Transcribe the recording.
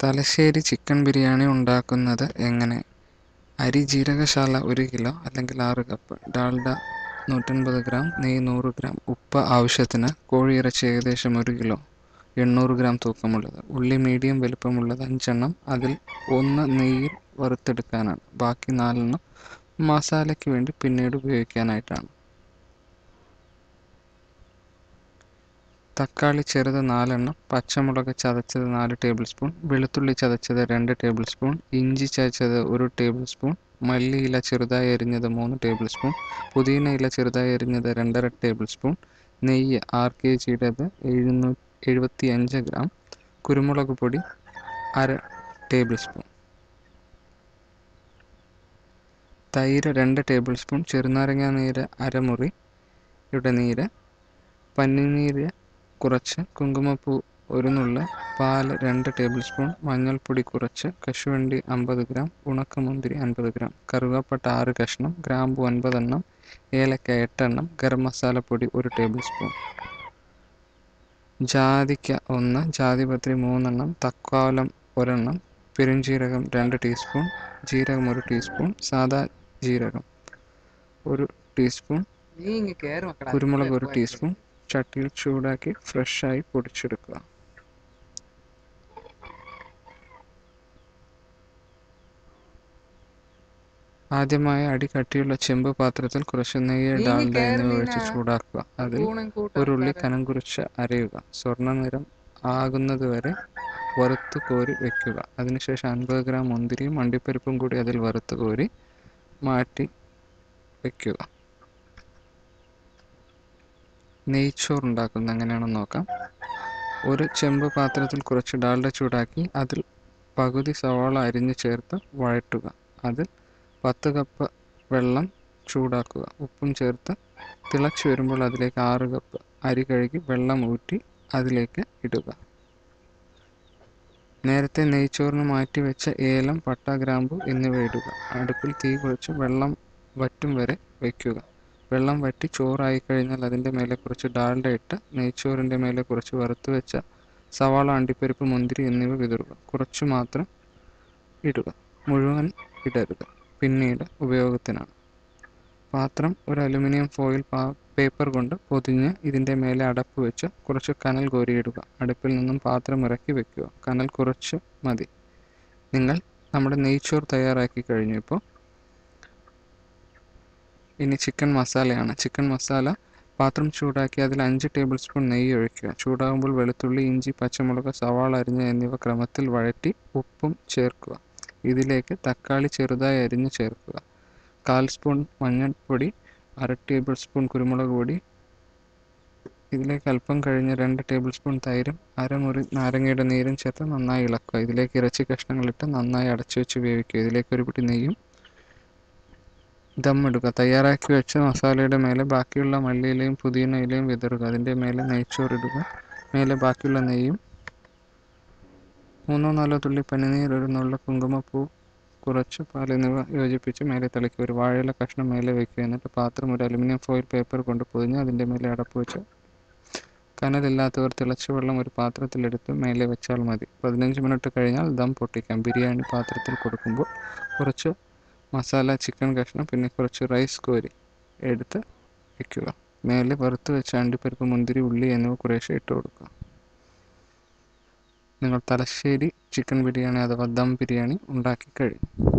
Thalassery chicken biryani ഉണ്ടാക്കുന്നത് എങ്ങനെ? അരി ജീരകശാല ഒരു കിലോ അല്ലെങ്കിൽ ആറ് കപ്പ്. ഡാൽഡ നൂറ്റൻപത് ഗ്രാം. നെയ്യ് നൂറ് ഗ്രാം. ഉപ്പ് ആവശ്യത്തിന്. കോഴിയിറച്ചി ഏകദേശം ഒരു കിലോ. എണ്ണൂറ് ഗ്രാം തൂക്കമുള്ളത്. ഉള്ളി മീഡിയം വലുപ്പമുള്ളത് അഞ്ചെണ്ണം. അതിൽ ഒന്ന് നെയ്യിൽ വറുത്തെടുക്കാനാണ്. ബാക്കി നാലെണ്ണം മസാലയ്ക്ക് വേണ്ടി പിന്നീട് ഉപയോഗിക്കാനായിട്ടാണ്. തക്കാളി ചെറുത് നാലെണ്ണം പച്ചമുളക് ചതച്ചത് നാല് ടേബിൾ സ്പൂൺ വെളുത്തുള്ളി ചതച്ചത് രണ്ട് ടേബിൾ സ്പൂൺ ഇഞ്ചി ചതച്ചത് ഒരു ടേബിൾ സ്പൂൺ മല്ലിയില ചെറുതായി അരിഞ്ഞത് മൂന്ന് ടേബിൾ സ്പൂൺ പുതിന ഇല ചെറുതായി അരിഞ്ഞത് രണ്ടര ടേബിൾ സ്പൂൺ നെയ്യ് ആറ് കെ ജിയുടേത് എഴുന്നൂ എഴുപത്തി അഞ്ച് ഗ്രാം കുരുമുളക് പൊടി അര ടേബിൾ സ്പൂൺ. തൈര് രണ്ട് ടേബിൾ സ്പൂൺ ചെറുനാരങ്ങ നീര് അരമുറിയുടെ നീര് പന്നിനീര് കുറച്ച് കുങ്കുമപ്പൂ ഒരു നുള്ള് പാൽ രണ്ട് ടേബിൾ സ്പൂൺ മഞ്ഞൾപ്പൊടി കുറച്ച് കശുവണ്ടി അമ്പത് ഗ്രാം ഉണക്കമുന്തിരി അൻപത് ഗ്രാം കറുവാപ്പട്ട ആറ് കഷ്ണം ഗ്രാമ്പു ഒൻപതെണ്ണം ഏലക്ക എട്ടെണ്ണം ഗരം മസാലപ്പൊടി ഒരു ടേബിൾ സ്പൂൺ. ജാതിക്ക ഒന്ന് ജാതിപത്രി മൂന്നെണ്ണം തക്കാലം ഒരെണ്ണം പെരുംജീരകം രണ്ട് ടീസ്പൂൺ ജീരകം ഒരു ടീസ്പൂൺ സാദാ ജീരകം ഒരു ടീസ്പൂൺ കുരുമുളക് ഒരു ടീസ്പൂൺ ചട്ടിയിൽ ചൂടാക്കി ഫ്രഷായി പൊടിച്ചെടുക്കുക. ആദ്യമായി അടി കട്ടിയുള്ള ചെമ്പ് പാത്രത്തിൽ കുറച്ച് നെയ്യ് ഡാൽഡ എന്നിവ ഒഴിച്ച് ചൂടാക്കുക. അതിൽ ഒരു ഉള്ളി കനം കുറിച്ച് അരയുക. സ്വർണ നിറം ആകുന്നതുവരെ വറുത്ത് കോരി വെക്കുക. അതിനുശേഷം അൻപത് ഗ്രാം മുന്തിരിയും അണ്ടിപ്പരിപ്പും കൂടി അതിൽ വറുത്ത് കോരി മാറ്റി വെക്കുക. നെയ്ച്ചോറ് ഉണ്ടാക്കുന്നത് എങ്ങനെയാണെന്ന് നോക്കാം. ഒരു ചെമ്പ് പാത്രത്തിൽ കുറച്ച് ഡാൽഡ ചൂടാക്കി അതിൽ പകുതി സവാള അരിഞ്ഞ് ചേർത്ത് വഴറ്റുക. അതിൽ പത്ത് കപ്പ് വെള്ളം ചൂടാക്കുക. ഉപ്പും ചേർത്ത് തിളച്ച് വരുമ്പോൾ അതിലേക്ക് ആറ് കപ്പ് അരി കഴുകി വെള്ളം ഊറ്റി അതിലേക്ക് ഇടുക. നേരത്തെ നെയ്ച്ചോറിന് മാറ്റി വെച്ച ഏലം പട്ട ഗ്രാമ്പു എന്നിവ ഇടുക. അടുപ്പിൽ തീ കുറച്ച് വെള്ളം വറ്റും വരെ വയ്ക്കുക. വെള്ളം വറ്റി ചോറായി കഴിഞ്ഞാൽ അതിന്റെ മേലെ കുറച്ച് ഡാൽഡ ഇട്ട് നെയ്ച്ചോറിന്റെ മേലെ കുറച്ച് വറുത്ത് വെച്ച സവാള അണ്ടിപ്പരിപ്പ് മുന്തിരി എന്നിവ വിതറുക. കുറച്ച് മാത്രം ഇടുക. മുഴുവൻ ഇടരുത്. പിന്നീട് ഉപയോഗത്തിനാണ്. പാത്രം ഒരു അലുമിനിയം ഫോയിൽ പേപ്പർ കൊണ്ട് പൊതിഞ്ഞ് ഇതിന്റെ മേലെ അടപ്പ് വെച്ച് കുറച്ച് കനൽ കോരിയിടുക. അടുപ്പിൽ നിന്നും പാത്രം ഇറക്കി വെക്കുക. കനൽ കുറച്ച് മതി. നിങ്ങൾ നമ്മുടെ നെയ്ച്ചോറ് തയ്യാറാക്കി കഴിഞ്ഞു ഇപ്പോൾ. ഇനി ചിക്കൻ മസാലയാണ്. ചിക്കൻ മസാല പാത്രം ചൂടാക്കി അതിൽ അഞ്ച് ടേബിൾ സ്പൂൺ നെയ്യ് ഒഴിക്കുക. ചൂടാകുമ്പോൾ വെളുത്തുള്ളി ഇഞ്ചി പച്ചമുളക് സവാള അരിഞ്ഞ എന്നിവ ക്രമത്തിൽ വഴറ്റി ഉപ്പും ചേർക്കുക. ഇതിലേക്ക് തക്കാളി ചെറുതായി അരിഞ്ഞ് ചേർക്കുക. കാൽ സ്പൂൺ മഞ്ഞൾപ്പൊടി അര ടേബിൾ സ്പൂൺ കുരുമുളക് പൊടി. ഇതിലേക്ക് അല്പം കഴിഞ്ഞ് രണ്ട് ടേബിൾ സ്പൂൺ തൈരും അരമുറി നാരങ്ങയുടെ നീരും ചേർത്ത് നന്നായി ഇളക്കുക. ഇതിലേക്ക് ഇറച്ചി കഷ്ണങ്ങളിട്ട് നന്നായി അടച്ചു വെച്ച് വേവിക്കുക. ഇതിലേക്ക് ഒരു പിടി നെയ്യും ദമ്മിടുക തയ്യാറാക്കി വെച്ച മസാലയുടെ മേലെ ബാക്കിയുള്ള മല്ലിയിലയും പുതിന ഇലയും വിതറുക. അതിന്റെ മേലെ നെയ്ച്ചോറിടുക മേലെ ബാക്കിയുള്ള നെയ്യും മൂന്നോ നാലോ തുള്ളി പനിനീർ ഒരു നുള്ള കുങ്കുമപ്പൂ കുറച്ച് പാൽ എന്നിവ യോജിപ്പിച്ച് മേലെ തളിക്കുക. ഒരു വാഴയില കഷ്ണം മേലെ വയ്ക്കുക. എന്നിട്ട് പാത്രം ഒരു അലുമിനിയം ഫോയിൽ പേപ്പർ കൊണ്ട് പൊതിഞ്ഞ് അതിന്റെ മേലെ അടപ്പ് വെച്ച് കനലില്ലാത്തവർ തിളച്ച വെള്ളം ഒരു പാത്രത്തിലെടുത്ത് മേലെ വെച്ചാൽ മതി. പതിനഞ്ച് മിനിറ്റ് കഴിഞ്ഞാൽ ദം പൊട്ടിക്കാം. ബിരിയാണി പാത്രത്തിൽ കൊടുക്കുമ്പോൾ കുറച്ച് മസാല ചിക്കൻ കഷ്ണം പിന്നെ കുറച്ച് റൈസ് കോരി എടുത്ത് വയ്ക്കുക മേലെ വറുത്ത് വെച്ച അണ്ടിപ്പരിപ്പ് മുന്തിരി ഉള്ളി എന്നിവ കുറേശ്ശെ ഇട്ട് കൊടുക്കുക. നിങ്ങൾ തലശ്ശേരി ചിക്കൻ ബിരിയാണി അഥവാ ദം ബിരിയാണി ഉണ്ടാക്കി കഴിഞ്ഞു